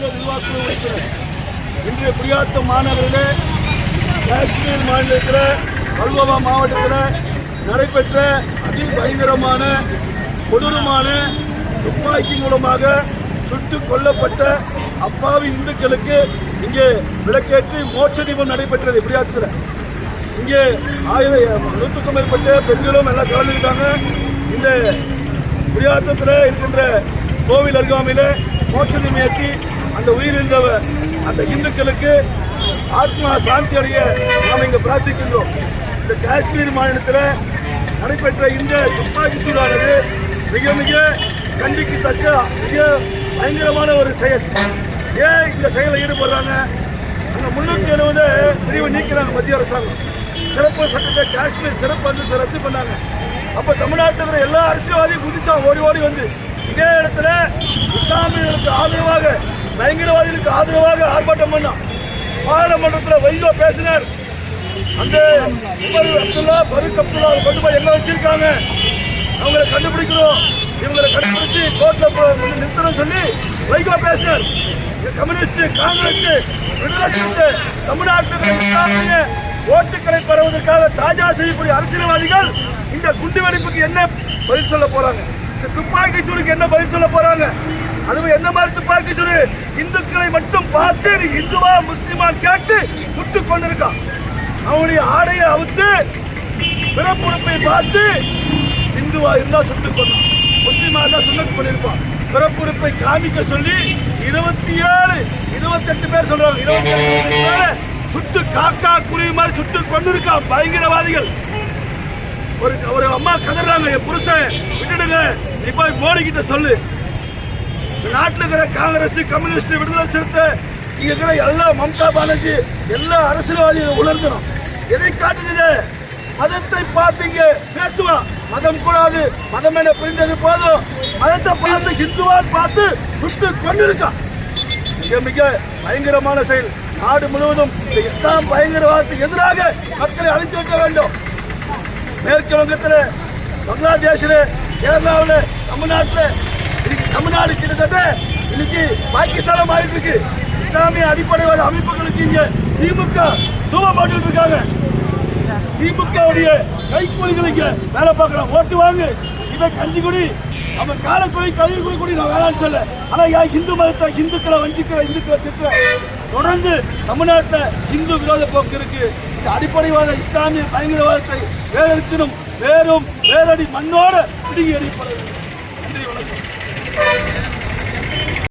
நிர்வாகக்குழு உறுப்பினர் இன்றைய குடியாத்த மாநகரிலே காஷ்மீர் மாநிலத்தில் பல்வா மாவட்டத்தில் நடைபெற்ற அதி பயங்கரமான கொடூரமான துப்பாக்கி மூலமாக சுட்டுக் கொல்லப்பட்ட அப்பாவி இந்துக்களுக்கு இங்கே விளக்கேற்றி மோட்ச தீபம் நடைபெற்றது குடியாத்தத்தில். இங்கே ஆயிரம் நூற்றுக்கும் மேற்பட்ட பெண்களும் எல்லாம் கலந்துக்கிட்டாங்க. இந்த குடியாத்தத்தில் இருக்கின்ற கோவில் அருகாமையில் மோட்சதீபம் ஏற்றி அந்த உயிரிழந்தவர் அந்த இந்துக்களுக்கு ஆத்மா சாந்தி அடைய நாம் இங்கே பிரார்த்திக்கின்றோம். இந்த காஷ்மீர் மாநிலத்தில் நடைபெற்ற இந்த துப்பாக்கி சூடானது மிக மிக கண்டிக்கத்தக்க மிக பயங்கரமான ஒரு செயல். ஏன் இந்த செயலில் ஈடுபடுறாங்க? அந்த முன்னூற்றி எழுபது பிரிவு நீக்கிறாங்க மத்திய அரசாங்கம். சிறப்பு சட்டத்தை காஷ்மீர் சிறப்பு வந்து ரத்து பண்ணாங்க. அப்போ தமிழ்நாட்டில் இருக்கிற எல்லா அரசியல்வாதியும் குதிச்சா ஓடி ஓடி வந்து இதே இடத்துல இஸ்லாமியர்களுக்கு ஆதரவாக பயங்கரவாதிகளுக்கு ஆதரவாக ஆர்ப்பாட்டம் பண்ணோம் பாராளுமன்றத்தில் வைகோ பேசினார். அந்த உமர் அப்துல்லா பருக் அப்துல்லா கொண்டு போய் எங்க வச்சிருக்காங்க? அவங்களை கண்டுபிடிக்கணும். இவங்களை கண்டுபிடிச்சு கோர்ட்ல நிறுத்தணும் சொல்லி வைகோ பேசினார். இந்த கம்யூனிஸ்ட் காங்கிரஸ் விடுதலை தமிழ்நாட்டில் ஓட்டுக்களை பெறுவதற்காக தாஜா செய்யக்கூடிய அரசியல்வாதிகள் இந்த குண்டுவெடிப்புக்கு என்ன பதில் சொல்ல போறாங்க? துப்பாக்கி சூடுக்கு என்ன பதில் சொல்ல போறாங்க? அதுவும் என்ன மாதிரி துப்பாக்கி சூடு? இந்துக்களை மட்டும் பார்த்து நீ இந்துவா முஸ்லிமா கேட்டு முட்டு கொண்டிருக்கான் அவனுடைய ஆடையை அவுத்து பிறப்புறுப்பை பார்த்து இந்துவா இருந்தா சுட்டு கொண்டான் முஸ்லிமா இருந்தா சுண்ணத் பண்ணிருப்பான் பிறப்புறுப்பை காமிக்க சொல்லி இருபத்தி ஏழு இருபத்தெட்டு பேர் சொல்றாங்க. இருபத்தி பேரை சுட்டு காக்கா குருவி மாதிரி சுட்டு கொண்டிருக்கான் பயங்கரவாதிகள். அம்மா கதறாங்க என் புருஷன் விட்டுடுங்க. நீ போய் மோடி கிட்ட சொல்லு நாட்டில் இருக்கிற காங்கிரஸ் கம்யூனிஸ்ட் விடுதலை சிறுத்தை இங்க இருக்கிற எல்லா மம்தா பானர்ஜி எல்லா அரசியல்வாதிகளும் உணர்ந்தனும் எதை காட்டுது மதத்தை பார்த்தீங்க. பேசுவான் மதம் கூடாது. மதம் என புரிந்தது போதும். மதத்தை பார்த்து ஹிந்துவான் பார்த்து சுட்டு கொண்டிருக்கான் மிக மிக பயங்கரமான செயல். நாடு முழுவதும் இந்த இஸ்லாம் பயங்கரவாதத்துக்கு எதிராக மக்களை அழித்து வைக்க வேண்டும். மேற்கு வங்கத்தில் பங்களாதேஷில் கேரளாவில் தமிழ்நாட்டில். இன்னைக்கு தமிழ்நாடு கிட்டத்தட்ட இன்னைக்கு பாகிஸ்தான மாறிட்டு இருக்கு இஸ்லாமிய அடிப்படைவாத அமைப்புகளுக்கு இங்கே திமுக தூவம் போட்டுட்டு இருக்காங்க. திமுகவுடைய கைக்கூலிகள் இங்கே வேலை பார்க்கலாம் ஓட்டு வாங்கு. இவன் கஞ்சி குடி அவன் காலக்குடி கல்வி குடி குடி நான் வேணாம்னு சொல்ல. ஆனா ஏன் இந்து மதத்தை இந்துக்களை வஞ்சிக்கிற இந்துக்களை திட்டுற. தொடர்ந்து தமிழ்நாட்டில் இந்து விரோத போக்கு இருக்கு. அடிப்படைவாத இஸ்லாமிய பயங்கரவாதத்தை வேறெடுக்கணும் வேறும் வேரடி மண்ணோடு பிடுங்கி அடிப்படை நன்றி வணக்கம்.